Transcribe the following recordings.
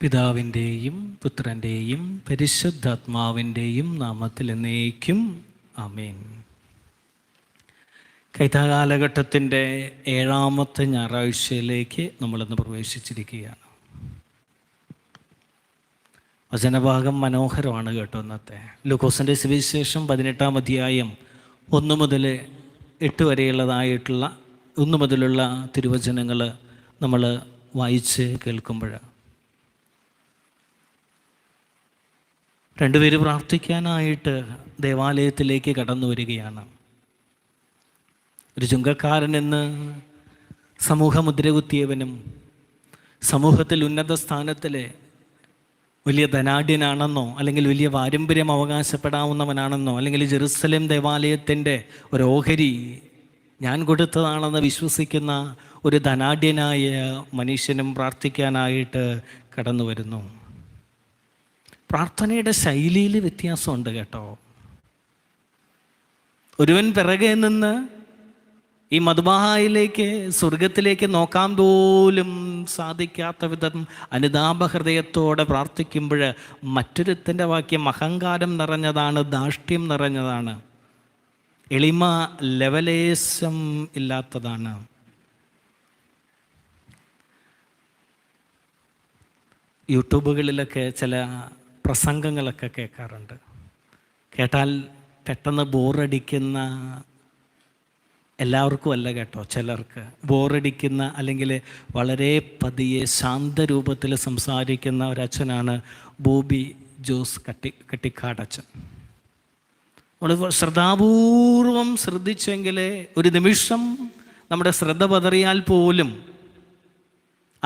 പിതാവിന്റെയും പുത്രന്റെയും പരിശുദ്ധാത്മാവിന്റെയും നാമത്തിൽ എന്നേക്കും. അമീൻ കൈതാകാലഘട്ടത്തിന്റെ ഏഴാമത്തെ ഞായറാഴ്ചയിലേക്ക് നമ്മളിന്ന് പ്രവേശിച്ചിരിക്കുകയാണ്. വചനഭാഗം മനോഹരമാണ് കേട്ടോ ഇന്നത്തെ. ലൂക്കോസിന്റെ സുവിശേഷം പതിനെട്ടാം അധ്യായം ഒന്ന് മുതൽ എട്ട് വരെയുള്ളതായിട്ടുള്ള ഒന്ന് മുതലുള്ള തിരുവചനങ്ങൾ നമ്മൾ വായിച്ച് കേൾക്കുമ്പോൾ രണ്ടുപേര് പ്രാർത്ഥിക്കാനായിട്ട് ദേവാലയത്തിലേക്ക് കടന്നു വരികയാണ്. ഒരു ചുങ്കക്കാരൻ എന്ന് സമൂഹ മുദ്രകുത്തിയവനും സമൂഹത്തിൽ ഉന്നത സ്ഥാനത്തിലെ വലിയ ധനാഢ്യനാണെന്നോ അല്ലെങ്കിൽ വലിയ പാരമ്പര്യം അവകാശപ്പെടാവുന്നവനാണെന്നോ അല്ലെങ്കിൽ ജെറുസലേം ദേവാലയത്തിന്റെ ഒരു ഓഹരി ഞാൻ കൊടുത്തതാണെന്ന് വിശ്വസിക്കുന്ന ഒരു ധനാഢ്യനായ മനുഷ്യനും പ്രാർത്ഥിക്കാനായിട്ട് കടന്നു വരുന്നു. പ്രാർത്ഥനയുടെ ശൈലിയിൽ വ്യത്യാസമുണ്ട് കേട്ടോ. ഒരുവൻ പിറകെ നിന്ന് ഈ മധുബാഹയിലേക്ക് സ്വർഗത്തിലേക്ക് നോക്കാൻ പോലും സാധിക്കാത്ത വിധം അനുതാപ ഹൃദയത്തോടെ പ്രാർത്ഥിക്കുമ്പോൾ മറ്റൊരുത്തിന്റെ വാക്യം അഹങ്കാരം നിറഞ്ഞതാണ് ദാഷ്ട്യം നിറഞ്ഞതാണ് എളിമ ലവലേശം ഇല്ലാത്തതാണ്. യൂട്യൂബുകളിലൊക്കെ ചില പ്രസംഗങ്ങളൊക്കെ കേൾക്കാറുണ്ട്. കേട്ടാൽ പെട്ടെന്ന് ബോറടിക്കുന്ന എല്ലാവർക്കും അല്ല കേട്ടോ ചിലർക്ക്. ബോറടിക്കുന്ന അല്ലെങ്കിൽ വളരെ പതിയെ ശാന്തരൂപത്തിൽ സംസാരിക്കുന്ന ഒരച്ഛനാണ് ബോബി ജോസ് കട്ടി കട്ടിക്കാടച്ഛൻ നമ്മൾ ശ്രദ്ധാപൂർവം ശ്രദ്ധിച്ചെങ്കിൽ ഒരു നിമിഷം നമ്മുടെ ശ്രദ്ധ പതറിയാൽ പോലും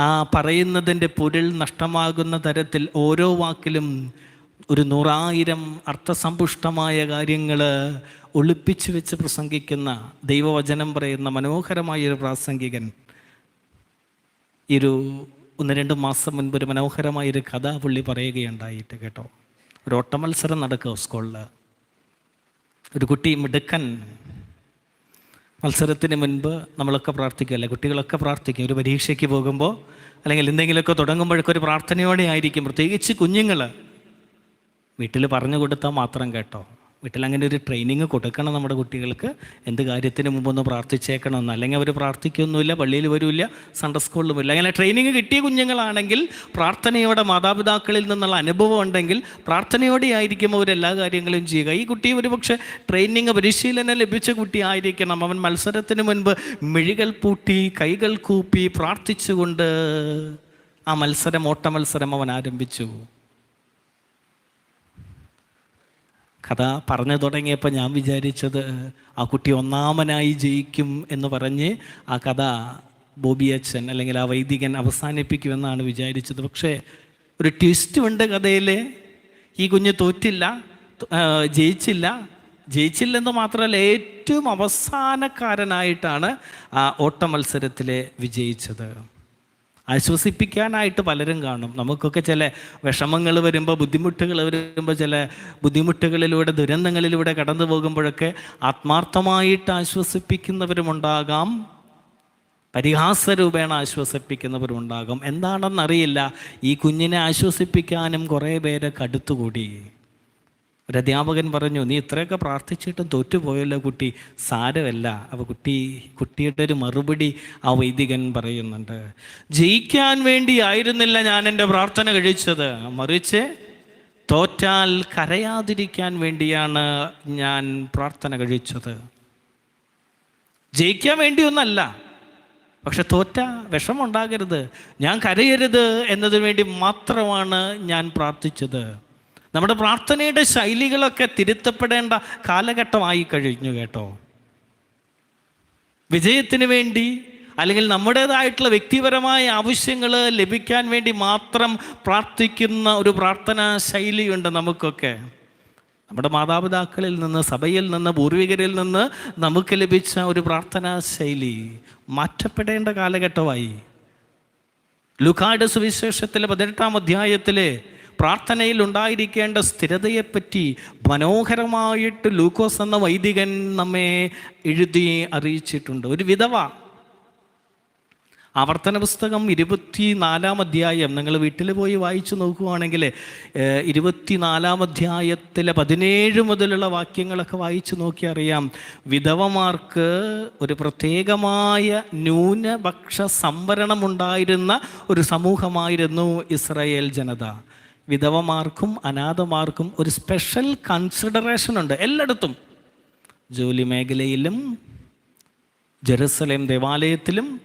ആ പറയുന്നതിന്റെ പൊരുൾ നഷ്ടമാകുന്ന തരത്തിൽ ഓരോ വാക്കിലും ഒരു നൂറായിരം അർത്ഥസമ്പുഷ്ടമായ കാര്യങ്ങൾ ഒളിപ്പിച്ചു വെച്ച് പ്രസംഗിക്കുന്ന ദൈവവചനം പറയുന്ന മനോഹരമായൊരു പ്രാസംഗികൻ. ഈ ഒരു ഒന്ന് രണ്ട് മാസം മുൻപ് ഒരു മനോഹരമായൊരു കഥ പുള്ളി പറയുകയുണ്ടായിട്ട് കേട്ടോ. ഒരു ഓട്ടമത്സരം നടക്കുക സ്കൂളിൽ ഒരു കുട്ടി മിടുക്കൻ മത്സരത്തിന് മുൻപ് നമ്മളൊക്കെ പ്രാർത്ഥിക്കുമല്ലേ കുട്ടികളൊക്കെ പ്രാർത്ഥിക്കും. ഒരു പരീക്ഷയ്ക്ക് പോകുമ്പോൾ അല്ലെങ്കിൽ എന്തെങ്കിലുമൊക്കെ തുടങ്ങുമ്പോഴൊക്കെ ഒരു പ്രാർത്ഥനയോടെ ആയിരിക്കും. പ്രത്യേകിച്ച് കുഞ്ഞുങ്ങൾ വീട്ടിൽ പറഞ്ഞു കൊടുത്താൽ മാത്രം കേട്ടോ. വീട്ടിൽ അങ്ങനെ ഒരു ട്രെയിനിങ് കൊടുക്കണം നമ്മുടെ കുട്ടികൾക്ക്. എന്ത് കാര്യത്തിന് മുമ്പൊന്ന് പ്രാർത്ഥിച്ചേക്കണമെന്ന് അല്ലെങ്കിൽ അവർ പ്രാർത്ഥിക്കൊന്നുമില്ല പള്ളിയിൽ വരില്ല സൺഡേ സ്കൂളിലും വരില്ല അങ്ങനെ ട്രെയിനിങ് കിട്ടിയ കുഞ്ഞുങ്ങളാണെങ്കിൽ പ്രാർത്ഥനയോടെ മാതാപിതാക്കളിൽ നിന്നുള്ള അനുഭവം ഉണ്ടെങ്കിൽ പ്രാർത്ഥനയോടെ ആയിരിക്കും അവർ എല്ലാ കാര്യങ്ങളും ചെയ്യുക. ഈ കുട്ടി ഒരുപക്ഷെ ട്രെയിനിങ് പരിശീലനം ലഭിച്ച കുട്ടി ആയിരിക്കണം. അവൻ മത്സരത്തിന് മുൻപ് മിഴികൾ പൂട്ടി കൈകൾ കൂപ്പി പ്രാർത്ഥിച്ചുകൊണ്ട് ആ മത്സരം ഓട്ട മത്സരം അവൻ ആരംഭിച്ചു. കഥ പറഞ്ഞു തുടങ്ങിയപ്പോൾ ഞാൻ വിചാരിച്ചത് ആ കുട്ടി ഒന്നാമനായി ജയിക്കും എന്ന് പറഞ്ഞ് ആ കഥ ബോബി അച്ഛൻ അല്ലെങ്കിൽ ആ വൈദികൻ അവസാനിപ്പിക്കുമെന്നാണ് വിചാരിച്ചത്. പക്ഷേ ഒരു ട്വിസ്റ്റ് ഉണ്ട് കഥയിൽ ഈ കുഞ്ഞ് തോറ്റില്ല ജയിച്ചില്ല. ജയിച്ചില്ലെന്ന് മാത്രമല്ല ഏറ്റവും അവസാനക്കാരനായിട്ടാണ് ആ ഓട്ട മത്സരത്തിൽ വിജയിച്ചത്. ആശ്വസിപ്പിക്കാനായിട്ട് പലരും കാണും. നമുക്കൊക്കെ ചില വിഷമങ്ങൾ വരുമ്പോൾ ബുദ്ധിമുട്ടുകൾ വരുമ്പോൾ ചില ബുദ്ധിമുട്ടുകളിലൂടെ ദുരന്തങ്ങളിലൂടെ കടന്നു പോകുമ്പോഴൊക്കെ ആത്മാർത്ഥമായിട്ട് ആശ്വസിപ്പിക്കുന്നവരുമുണ്ടാകാം. പരിഹാസരൂപേണ ആശ്വസിപ്പിക്കുന്നവരുമുണ്ടാകും. എന്താണെന്നറിയില്ല. ഈ കുഞ്ഞിനെ ആശ്വസിപ്പിക്കാനും കുറേ പേരെ കടുത്തുകൂടി. ഒരു അധ്യാപകൻ പറഞ്ഞു നീ ഇത്രയൊക്കെ പ്രാർത്ഥിച്ചിട്ടും തോറ്റുപോയല്ലോ കുട്ടി സാരമല്ല. അപ്പോൾ കുട്ടി കുട്ടിയുടെ ഒരു മറുപടി ആ വൈദികൻ പറയുന്നുണ്ട്. ജയിക്കാൻ വേണ്ടി ആയിരുന്നില്ല ഞാൻ എന്റെ പ്രാർത്ഥന കഴിച്ചത്. മറിച്ച് തോറ്റാൽ കരയാതിരിക്കാൻ വേണ്ടിയാണ് ഞാൻ പ്രാർത്ഥന കഴിച്ചത്. ജയിക്കാൻ വേണ്ടിയൊന്നല്ല പക്ഷെ തോറ്റ വിഷമുണ്ടാകരുത് ഞാൻ കരയരുത് എന്നതിന് വേണ്ടി മാത്രമാണ് ഞാൻ പ്രാർത്ഥിച്ചത്. നമ്മുടെ പ്രാർത്ഥനയുടെ ശൈലികളൊക്കെ തിരുത്തപ്പെടേണ്ട കാലഘട്ടമായി കഴിഞ്ഞു കേട്ടോ. വിജയത്തിന് വേണ്ടി അല്ലെങ്കിൽ നമ്മുടേതായിട്ടുള്ള വ്യക്തിപരമായ ആവശ്യങ്ങൾ ലഭിക്കാൻ വേണ്ടി മാത്രം പ്രാർത്ഥിക്കുന്ന ഒരു പ്രാർത്ഥനാ ശൈലിയുണ്ട് നമുക്കൊക്കെ. നമ്മുടെ മാതാപിതാക്കളിൽ നിന്ന് സഭയിൽ നിന്ന് പൂർവികരിൽ നിന്ന് നമുക്ക് ലഭിച്ച ഒരു പ്രാർത്ഥനാ ശൈലി മാറ്റപ്പെടേണ്ട കാലഘട്ടമായി. ലുക്കാട് സുവിശേഷത്തിലെ പതിനെട്ടാം അധ്യായത്തിലെ പ്രാർത്ഥനയിൽ ഉണ്ടായിരിക്കേണ്ട സ്ഥിരതയെപ്പറ്റി മനോഹരമായിട്ട് ലൂക്കോസ് എന്ന വൈദികൻ നമ്മെ എഴുതി അറിയിച്ചിട്ടുണ്ട്. ഒരു വിധവ. ആവർത്തന പുസ്തകം ഇരുപത്തിനാലാം അധ്യായം. നിങ്ങൾ വീട്ടിൽ പോയി വായിച്ചു നോക്കുവാണെങ്കിൽ ഇരുപത്തിനാലാം അധ്യായത്തിലെ പതിനേഴ് മുതലുള്ള വാക്യങ്ങളൊക്കെ വായിച്ചു നോക്കി അറിയാം. വിധവമാർക്ക് ഒരു പ്രത്യേകമായ ന്യൂനപക്ഷ സംവരണം ഉണ്ടായിരുന്ന ഒരു സമൂഹമായിരുന്നു ഇസ്രായേൽ ജനത. വിധവമാർക്കും അനാഥമാർക്കും ഒരു സ്പെഷ്യൽ കൺസിഡറേഷൻ ഉണ്ട് എല്ലായിടത്തും. ജോലി മേഖലയിലും ജെറുസലേം ദേവാലയത്തിലും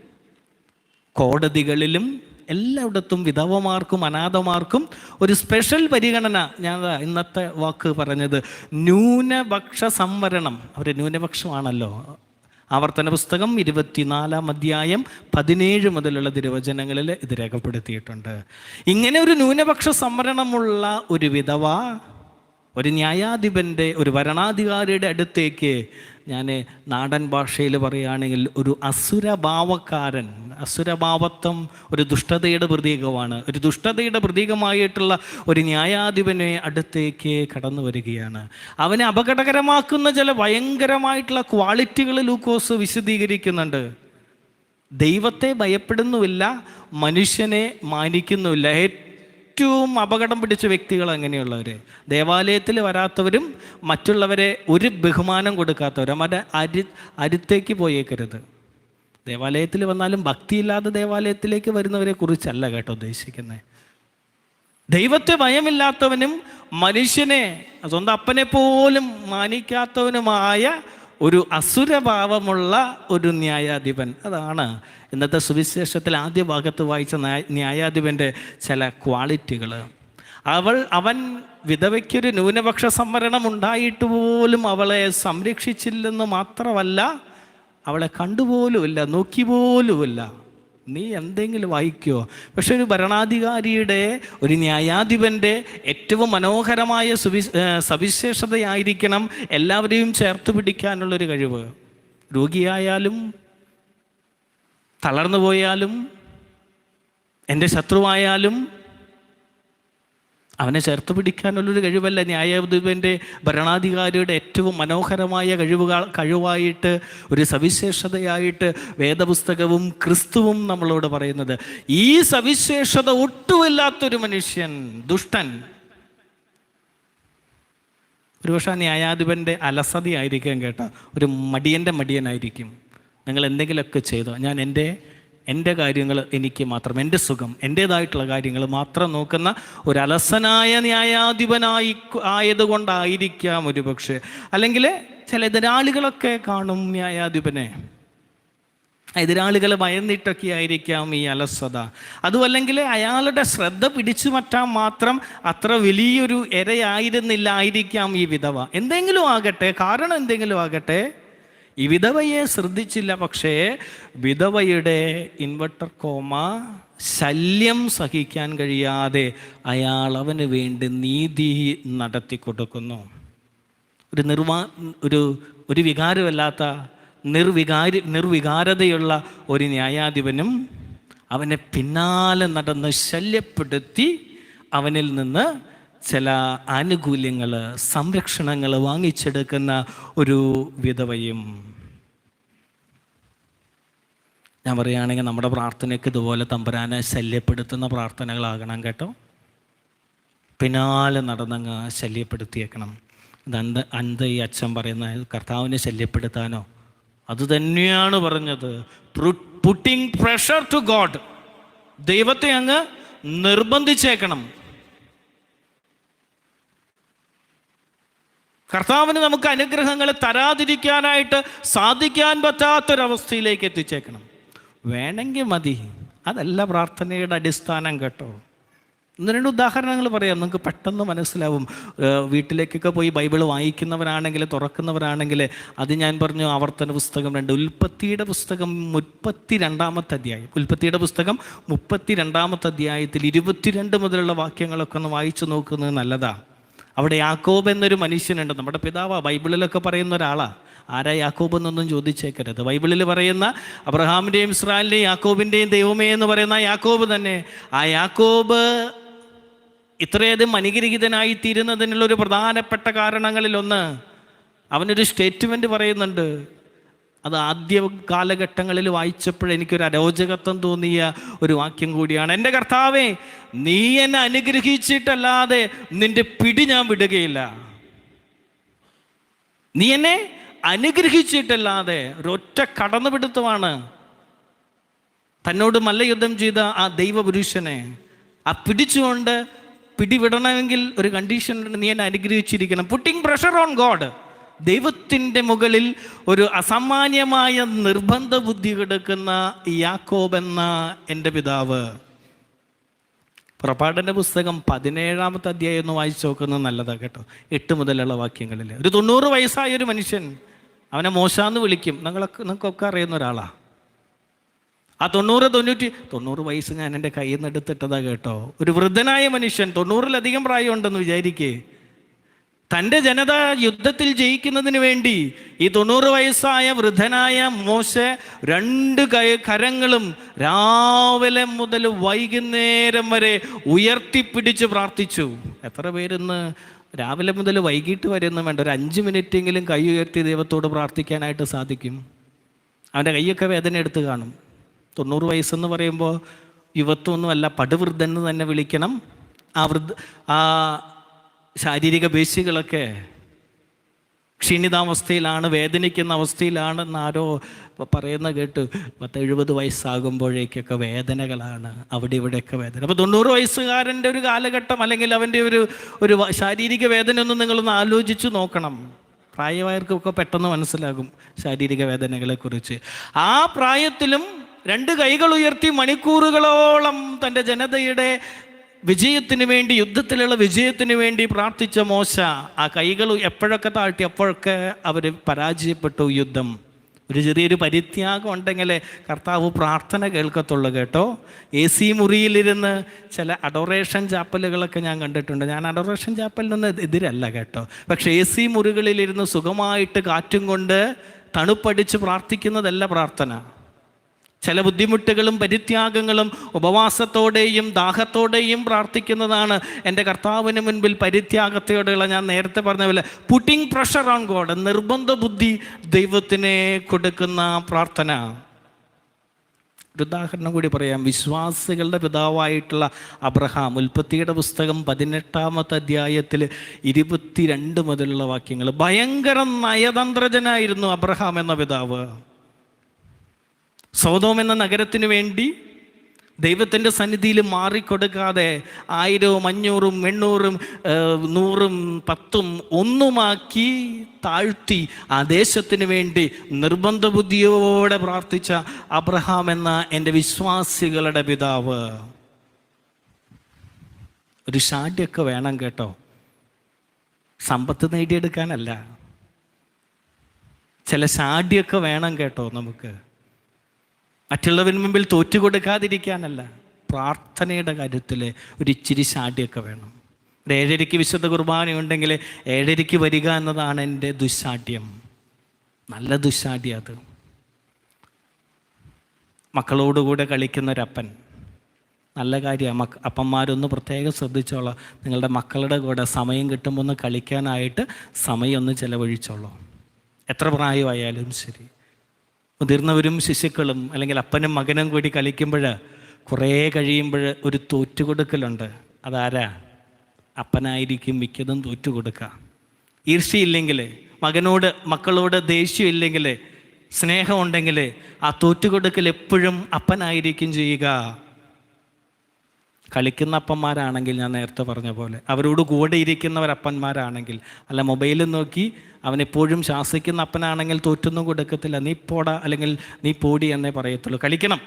കോടതികളിലും എല്ലായിടത്തും വിധവമാർക്കും അനാഥമാർക്കും ഒരു സ്പെഷ്യൽ പരിഗണന. ഞാൻ ഇന്നത്തെ വാക്ക് പറഞ്ഞത് ന്യൂനപക്ഷ സംവരണം. അവർ ന്യൂനപക്ഷമാണല്ലോ. ആവർത്തന പുസ്തകം ഇരുപത്തിനാലാം അധ്യായം പതിനേഴ് മുതലുള്ള തിരുവചനങ്ങളിൽ ഇത് രേഖപ്പെടുത്തിയിട്ടുണ്ട്. ഇങ്ങനെ ഒരു ന്യൂനപക്ഷ സംവരണമുള്ള ഒരു വിധവ ഒരു ന്യായാധിപന്റെ ഒരു ഭരണാധികാരിയുടെ അടുത്തേക്ക് ഞാൻ നാടൻ ഭാഷയിൽ പറയുകയാണെങ്കിൽ ഒരു അസുരഭാവക്കാരൻ അസുരഭാവത്വം ഒരു ദുഷ്ടതയുടെ പ്രതീകമാണ്. ഒരു ദുഷ്ടതയുടെ പ്രതീകമായിട്ടുള്ള ഒരു ന്യായാധിപനെ അടുത്തേക്ക് കടന്നു വരികയാണ്. അവനെ അപകടകരമാക്കുന്ന ചില ഭയങ്കരമായിട്ടുള്ള ക്വാളിറ്റികൾ ലൂക്കോസ് വിശദീകരിക്കുന്നുണ്ട്. ദൈവത്തെ ഭയപ്പെടുന്നുമില്ല മനുഷ്യനെ മാനിക്കുന്നുമില്ല. ഏറ്റവും അപകടം പിടിച്ച വ്യക്തികൾ അങ്ങനെയുള്ളവർ ദേവാലയത്തിൽ വരാത്തവരും മറ്റുള്ളവരെ ഒരു ബഹുമാനം കൊടുക്കാത്തവരും അവരുടെ അരി അരുത്തേക്ക് പോയേക്കരുത്. ദേവാലയത്തിൽ വന്നാലും ഭക്തിയില്ലാതെ ദേവാലയത്തിലേക്ക് വരുന്നവരെ കുറിച്ചല്ല കേട്ടോ ഉദ്ദേശിക്കുന്നത് ദൈവത്തെ ഭയമില്ലാത്തവനും മനുഷ്യനെ സ്വന്തം അപ്പനെ പോലും മാനിക്കാത്തവനുമായ ഒരു അസുരഭാവമുള്ള ഒരു ന്യായാധിപൻ. അതാണ് ഇന്നത്തെ സുവിശേഷത്തിൽ ആദ്യ ഭാഗത്ത് വായിച്ച ന്യായ- ന്യായാധിപന്റെ ചില ക്വാളിറ്റികൾ. അവൾ അവൻ വിധവയ്ക്കൊരു ന്യൂനപക്ഷ സംവരണം ഉണ്ടായിട്ട് പോലും അവളെ സംരക്ഷിച്ചില്ലെന്ന് മാത്രമല്ല അവളെ കണ്ടുപോലുമില്ല നോക്കി പോലുമില്ല നീ എന്തെങ്കിലും വായിക്കോ. പക്ഷെ ഒരു ഭരണാധികാരിയുടെ ഒരു ന്യായാധിപന്റെ ഏറ്റവും മനോഹരമായ സുവി സവിശേഷതയായിരിക്കണം എല്ലാവരെയും ചേർത്ത് പിടിക്കാനുള്ളൊരു കഴിവ്. രോഗിയായാലും തളർന്നു പോയാലും എന്റെ ശത്രുവായാലും അവനെ ചേർത്ത് പിടിക്കാനുള്ളൊരു കഴിവല്ല. ന്യായാധിപന്റെ ഭരണാധികാരിയുടെ ഏറ്റവും മനോഹരമായ കഴിവുക കഴിവായിട്ട് ഒരു സവിശേഷതയായിട്ട് വേദപുസ്തകവും ക്രിസ്തുവും നമ്മളോട് പറയുന്നത്. ഈ സവിശേഷത ഒട്ടുമില്ലാത്തൊരു മനുഷ്യൻ ദുഷ്ടൻ ഒരുപക്ഷെ ആ ന്യായാധിപന്റെ അലസതയായിരിക്കും കേട്ടോ. ഒരു മടിയന്റെ മടിയനായിരിക്കും. നിങ്ങൾ എന്തെങ്കിലുമൊക്കെ ചെയ്തോ. ഞാൻ എന്റെ എന്റെ കാര്യങ്ങൾ എനിക്ക് മാത്രം എന്റെ സുഖം എന്റേതായിട്ടുള്ള കാര്യങ്ങൾ മാത്രം നോക്കുന്ന ഒരു അലസനായ ന്യായാധിപനായി ആയതുകൊണ്ടായിരിക്കാം ഒരു പക്ഷേ അല്ലെങ്കിൽ ചില എതിരാളികളൊക്കെ കാണും ന്യായാധിപനെ. എതിരാളികൾ ഭയന്നിട്ടൊക്കെ ആയിരിക്കാം ഈ അലസത. അതുമല്ലെങ്കിൽ അയാളുടെ ശ്രദ്ധ പിടിച്ചു മാറ്റാൻ മാത്രം അത്ര വലിയൊരു ഇരയായിരുന്നില്ല ആയിരിക്കാം ഈ വിധവ. എന്തെങ്കിലും ആകട്ടെ കാരണം എന്തെങ്കിലും ആകട്ടെ ഈ വിധവയെ ശ്രദ്ധിച്ചില്ല പക്ഷേ വിധവയുടെ ഇൻവെർട്ടർ കോമ ശല്യം സഹിക്കാൻ കഴിയാതെ അയാൾ അവന് വേണ്ടി നീതി നടത്തി കൊടുക്കുന്നു. ഒരു നിർവാ ഒരു ഒരു വികാരമല്ലാത്ത നിർവികാരി നിർവികാരതയുള്ള ഒരു ന്യായാധിപനും അവനെ പിന്നാലെ നടന്ന് ശല്യപ്പെടുത്തി അവനിൽ നിന്ന് ചില ആനുകൂല്യങ്ങൾ സംരക്ഷണങ്ങൾ വാങ്ങിച്ചെടുക്കുന്ന ഒരു വിധവയും. ഞാൻ പറയുകയാണെങ്കിൽ നമ്മുടെ പ്രാർത്ഥനയ്ക്ക് ഇതുപോലെ തമ്പുരാനെ ശല്യപ്പെടുത്തുന്ന പ്രാർത്ഥനകളാകണം കേട്ടോ. പിന്നാലെ നടന്നങ്ങ് ശല്യപ്പെടുത്തിയേക്കണം. ഇത് അന്ത അന്ത ഈ അച്ഛൻ പറയുന്ന കർത്താവിനെ ശല്യപ്പെടുത്താനോ? അത് തന്നെയാണ് പറഞ്ഞത്. പുട്ടിങ് പ്രഷർ ടു ഗോഡ് ദൈവത്തെ അങ്ങ് നിർബന്ധിച്ചേക്കണം. കർത്താവിന് നമുക്ക് അനുഗ്രഹങ്ങൾ തരാതിരിക്കാനായിട്ട് സാധിക്കാൻ പറ്റാത്തൊരവസ്ഥയിലേക്ക് എത്തിച്ചേക്കണം. വേണമെങ്കിൽ മതി. അതല്ല പ്രാർത്ഥനയുടെ അടിസ്ഥാനം കേട്ടോ. ഒന്ന് രണ്ട് ഉദാഹരണങ്ങൾ പറയാം. നിങ്ങൾക്ക് പെട്ടെന്ന് മനസ്സിലാവും. വീട്ടിലേക്കൊക്കെ പോയി ബൈബിൾ വായിക്കുന്നവരാണെങ്കിൽ തുറക്കുന്നവരാണെങ്കിൽ അത് ഞാൻ പറഞ്ഞു ആവർത്തന പുസ്തകം രണ്ട്. ഉൽപ്പത്തിയുടെ പുസ്തകം മുപ്പത്തി രണ്ടാമത്തെ അധ്യായം. ഉൽപ്പത്തിയുടെ പുസ്തകം മുപ്പത്തി രണ്ടാമത്തെ അധ്യായത്തിൽ ഇരുപത്തിരണ്ട് മുതലുള്ള വാക്യങ്ങളൊക്കെ ഒന്ന് വായിച്ചു നോക്കുന്നത് നല്ലതാ. അവിടെ യാക്കോബ് എന്നൊരു മനുഷ്യനുണ്ട്. നമ്മുടെ പിതാവാ ബൈബിളിലൊക്കെ പറയുന്ന ഒരാളാ. ആരാ യാക്കോബ് എന്നൊന്നും ചോദിച്ചേക്കരുത്. ബൈബിളിൽ പറയുന്ന അബ്രഹാമിന്റെയും ഇസ്രായേലിന്റെയും യാക്കോബിന്റെയും ദൈവമേ എന്ന് പറയുന്ന യാക്കോബ് തന്നെ. ആ യാക്കോബ് ഇത്രയധികം അനുഗ്രഹീതനായി തീരുന്നതിനുള്ള ഒരു പ്രധാനപ്പെട്ട കാരണങ്ങളിലൊന്ന് അവനൊരു സ്റ്റേറ്റ്മെന്റ് പറയുന്നുണ്ട്. അത് ആദ്യ കാലഘട്ടങ്ങളിൽ വായിച്ചപ്പോൾ എനിക്കൊരു അരോചകത്വം തോന്നിയ ഒരു വാക്യം കൂടിയാണ്. എന്റെ കർത്താവേ നീ എന്നെ അനുഗ്രഹിച്ചിട്ടല്ലാതെ നിന്റെ പിടി ഞാൻ വിടുകയില്ല. നീ എന്നെ അനുഗ്രഹിച്ചിട്ടല്ലാതെ ഒരൊറ്റ കടന്നുപിടുത്തമാണ് തന്നോട് മല്ലയുദ്ധം ചെയ്ത ആ ദൈവപുരുഷനെ ആ പിടിച്ചുകൊണ്ട് പിടിവിടണമെങ്കിൽ ഒരു കണ്ടീഷൻ നീ എന്നെ അനുഗ്രഹിച്ചിരിക്കണം. പുട്ടിങ് പ്രഷർ ഓൺ ഗോഡ് ദൈവത്തിന്റെ മുകളിൽ ഒരു അസാമാന്യമായ നിർബന്ധ ബുദ്ധി കിടക്കുന്ന യാക്കോബ് എന്ന എന്റെ പിതാവ്. പുറപ്പാടിന്റെ പുസ്തകം പതിനേഴാമത്തെ അധ്യായം ഒന്ന് വായിച്ചു നോക്കുന്നത് നല്ലതാണ് കേട്ടോ. എട്ട് മുതലുള്ള വാക്യങ്ങളിൽ. ഒരു തൊണ്ണൂറ് വയസ്സായ ഒരു മനുഷ്യൻ അവനെ മോശാന്ന് വിളിക്കും. നിങ്ങളൊക്കെ നിങ്ങൾക്കൊക്കെ അറിയുന്ന ഒരാളാണ് ആ തൊണ്ണൂറ് തൊണ്ണൂറ്റി തൊണ്ണൂറ് വയസ്സ് ഞാൻ എന്റെ കയ്യിൽ നിന്ന് എടുത്തിട്ടതാ കേട്ടോ. ഒരു വൃദ്ധനായ മനുഷ്യൻ തൊണ്ണൂറിലധികം പ്രായമുണ്ടെന്ന് വിചാരിക്കേ. തന്റെ ജനത യുദ്ധത്തിൽ ജയിക്കുന്നതിന് വേണ്ടി ഈ തൊണ്ണൂറ് വയസ്സായ വൃദ്ധനായ മോശ രണ്ട് കൈ കരങ്ങളും രാവിലെ മുതൽ വൈകുന്നേരം വരെ ഉയർത്തിപ്പിടിച്ച് പ്രാർത്ഥിച്ചു. എത്ര പേരിന്ന് രാവിലെ മുതൽ വൈകിട്ട് വരെ ഒന്നും വേണ്ട. ഒരു അഞ്ച് മിനിറ്റ് എങ്കിലും കൈ ഉയർത്തി ദൈവത്തോട് പ്രാർത്ഥിക്കാനായിട്ട് സാധിക്കും. അവന്റെ കൈയൊക്കെ വേദന എടുത്ത് കാണും. തൊണ്ണൂറ് വയസ്സെന്ന് പറയുമ്പോൾ യുവത്വമൊന്നുമല്ല പടുവൃദ്ധൻ എന്ന് തന്നെ വിളിക്കണം. ആ വൃദ്ധ ആ ശാരീരിക പേശികളൊക്കെ ക്ഷീണിതാവസ്ഥയിലാണ് വേദനിക്കുന്ന അവസ്ഥയിലാണെന്ന് ആരോ പറയുന്ന കേട്ട് പത്ത് എഴുപത് വയസ്സാകുമ്പോഴേക്കൊക്കെ വേദനകളാണ് അവിടെ ഇവിടെയൊക്കെ വേദന. അപ്പോൾ തൊണ്ണൂറ് വയസ്സുകാരന്റെ ഒരു കാലഘട്ടം അല്ലെങ്കിൽ അവന്റെ ഒരു ഒരു ശാരീരിക വേദന ഒന്നും നിങ്ങളൊന്ന് ആലോചിച്ച് നോക്കണം. പ്രായമായവർക്കൊക്കെ പെട്ടെന്ന് മനസ്സിലാകും ശാരീരിക വേദനകളെക്കുറിച്ച്. ആ പ്രായത്തിലും രണ്ട് കൈകൾ ഉയർത്തി മണിക്കൂറുകളോളം തന്റെ ജനതയുടെ വിജയത്തിന് വേണ്ടി യുദ്ധത്തിലുള്ള വിജയത്തിന് വേണ്ടി പ്രാർത്ഥിച്ച മോശ ആ കൈകൾ എപ്പോഴൊക്കെ താഴ്ത്തി അപ്പോഴൊക്കെ അവർ പരാജയപ്പെട്ടു യുദ്ധം. ഒരു ചെറിയൊരു പരിത്യാഗം ഉണ്ടെങ്കിൽ കർത്താവ് പ്രാർത്ഥന കേൾക്കത്തുള്ളൂ കേട്ടോ. എ സി മുറിയിലിരുന്ന് ചില അഡോറേഷൻ ചാപ്പലുകളൊക്കെ ഞാൻ കണ്ടിട്ടുണ്ട്. ഞാൻ അഡോറേഷൻ ചാപ്പലിനൊന്നും എതിരല്ല കേട്ടോ. പക്ഷേ എ സി മുറികളിലിരുന്ന് സുഖമായിട്ട് കാറ്റും കൊണ്ട് തണുപ്പടിച്ച് പ്രാർത്ഥിക്കുന്നതല്ല പ്രാർത്ഥന. ചില ബുദ്ധിമുട്ടുകളും പരിത്യാഗങ്ങളും ഉപവാസത്തോടെയും ദാഹത്തോടെയും പ്രാർത്ഥിക്കുന്നതാണ് എന്റെ കർത്താവിന് മുൻപിൽ പരിത്യാഗത്തോടെയുള്ള ഞാൻ നേരത്തെ പറഞ്ഞ പോലെ പുട്ടിങ് പ്രഷർ ഓൺ ഗോഡ് നിർബന്ധ ബുദ്ധി ദൈവത്തിനെ കൊടുക്കുന്ന പ്രാർത്ഥന. ഒരു ഉദാഹരണം കൂടി പറയാം. വിശ്വാസികളുടെ പിതാവായിട്ടുള്ള അബ്രഹാം ഉൽപ്പത്തിയുടെ പുസ്തകം പതിനെട്ടാമത്തെ അധ്യായത്തിൽ ഇരുപത്തിരണ്ട് മുതലുള്ള വാക്യങ്ങൾ. ഭയങ്കര നയതന്ത്രജനായിരുന്നു അബ്രഹാം എന്ന പിതാവ്. സോതോം എന്ന നഗരത്തിന് വേണ്ടി ദൈവത്തിന്റെ സന്നിധിയിൽ മാറിക്കൊടുക്കാതെ ആയിരവും അഞ്ഞൂറും എണ്ണൂറും നൂറും പത്തും ഒന്നുമാക്കി താഴ്ത്തി ആ ദേശത്തിന് വേണ്ടി നിർബന്ധ ബുദ്ധിയോടെ പ്രാർത്ഥിച്ച അബ്രഹാം എന്ന എന്റെ വിശ്വാസികളുടെ പിതാവ്. ഒരു ഷാഡ്യൊക്കെ വേണം കേട്ടോ. സമ്പത്ത് നേടിയെടുക്കാനല്ല. ചില ഷാഡ്യൊക്കെ വേണം കേട്ടോ നമുക്ക്. മറ്റുള്ളവന് മുമ്പിൽ തോറ്റു കൊടുക്കാതിരിക്കാനല്ല പ്രാർത്ഥനയുടെ കാര്യത്തിൽ ഒരു ഇച്ചിരി ശാഠ്യമൊക്കെ വേണം. ഒരു ഏഴരയ്ക്ക് വിശുദ്ധ കുർബാന ഉണ്ടെങ്കിൽ ഏഴരയ്ക്ക് വരിക എന്നതാണ് എന്റെ ദുശാഠ്യം. നല്ല ദുശാഠ്യം അത്. മക്കളോടുകൂടെ കളിക്കുന്നൊരപ്പൻ. നല്ല കാര്യമാണ് മക്ക അപ്പന്മാരൊന്ന് പ്രത്യേകം ശ്രദ്ധിച്ചോളാം. നിങ്ങളുടെ മക്കളുടെ കൂടെ സമയം കിട്ടുമ്പോൾ ഒന്ന് കളിക്കാനായിട്ട് സമയം ഒന്ന് ചിലവഴിച്ചോളൂ. എത്ര പ്രായമായാലും ശരി. മുതിർന്നവരും ശിശുക്കളും അല്ലെങ്കിൽ അപ്പനും മകനും കൂടി കളിക്കുമ്പോൾ കുറേ കഴിയുമ്പോൾ ഒരു തോറ്റുകൊടുക്കലുണ്ട്. അതാരാ? അപ്പനായിരിക്കും മിക്കതും തോറ്റുകൊടുക്കുക. ഈർഷ്യയില്ലെങ്കിൽ മകനോട് മക്കളോട് ദേഷ്യം ഇല്ലെങ്കിൽ സ്നേഹമുണ്ടെങ്കിൽ ആ തോറ്റുകൊടുക്കൽ എപ്പോഴും അപ്പനായിരിക്കും ചെയ്യുക. കളിക്കുന്ന അപ്പന്മാരാണെങ്കിൽ ഞാൻ നേരത്തെ പറഞ്ഞ പോലെ. അവരോട് കൂടെ ഇരിക്കുന്നവർ അപ്പന്മാരാണെങ്കിൽ. അല്ല മൊബൈലിൽ നോക്കി അവനെപ്പോഴും ശാസിക്കുന്ന അപ്പനാണെങ്കിൽ തോറ്റൊന്നും കൊടുക്കത്തില്ല. നീ പോട അല്ലെങ്കിൽ നീ പോടി എന്നേ പറയത്തുള്ളൂ. കളിക്കണം.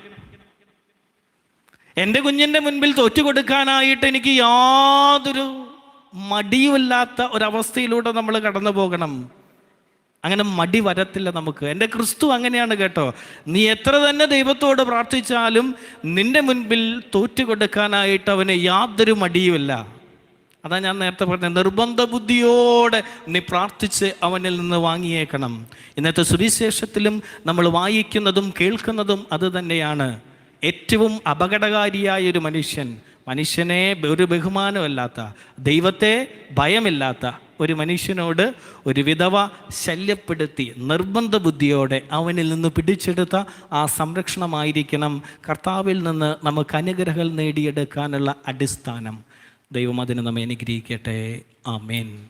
എന്റെ കുഞ്ഞിന്റെ മുൻപിൽ തോറ്റു കൊടുക്കാനായിട്ട് എനിക്ക് യാതൊരു മടിയുമില്ലാത്ത ഒരവസ്ഥയിലൂടെ നമ്മൾ കടന്നു പോകണം അങ്ങനെ മടി വരത്തില്ല നമുക്ക്. എന്റെ ക്രിസ്തു അങ്ങനെയാണ് കേട്ടോ. നീ എത്ര തന്നെ ദൈവത്തോട് പ്രാർത്ഥിച്ചാലും നിന്റെ മുൻപിൽ തോറ്റു കൊടുക്കാനായിട്ട് അവന് യാതൊരു മടിയുമില്ല. അതാ ഞാൻ നേരത്തെ പറഞ്ഞത് നിർബന്ധ ബുദ്ധിയോടെ നീ പ്രാർത്ഥിച്ച് അവനിൽ നിന്ന് വാങ്ങിയേക്കണം. ഇന്നത്തെ സുവിശേഷത്തിലും നമ്മൾ വായിക്കുന്നതും കേൾക്കുന്നതും അത് തന്നെയാണ്. ഏറ്റവും അപകടകാരിയായ ഒരു മനുഷ്യൻ മനുഷ്യനെ ഒരു ബഹുമാനമല്ലാത്ത ദൈവത്തെ ഭയമില്ലാത്ത ഒരു മനുഷ്യനോട് ഒരു വിധവ ശല്യപ്പെടുത്തി നിർബന്ധ ബുദ്ധിയോടെ അവനിൽ നിന്ന് പിടിച്ചെടുത്ത ആ സംരക്ഷണമായിരിക്കണം. കർത്താവിൽ നിന്ന് നമുക്ക് അനുഗ്രഹങ്ങൾ നേടിയെടുക്കാനുള്ള അടിസ്ഥാനം ദൈവം അതിന് നമ്മെ അനുഗ്രഹിക്കട്ടെ. ആമേൻ.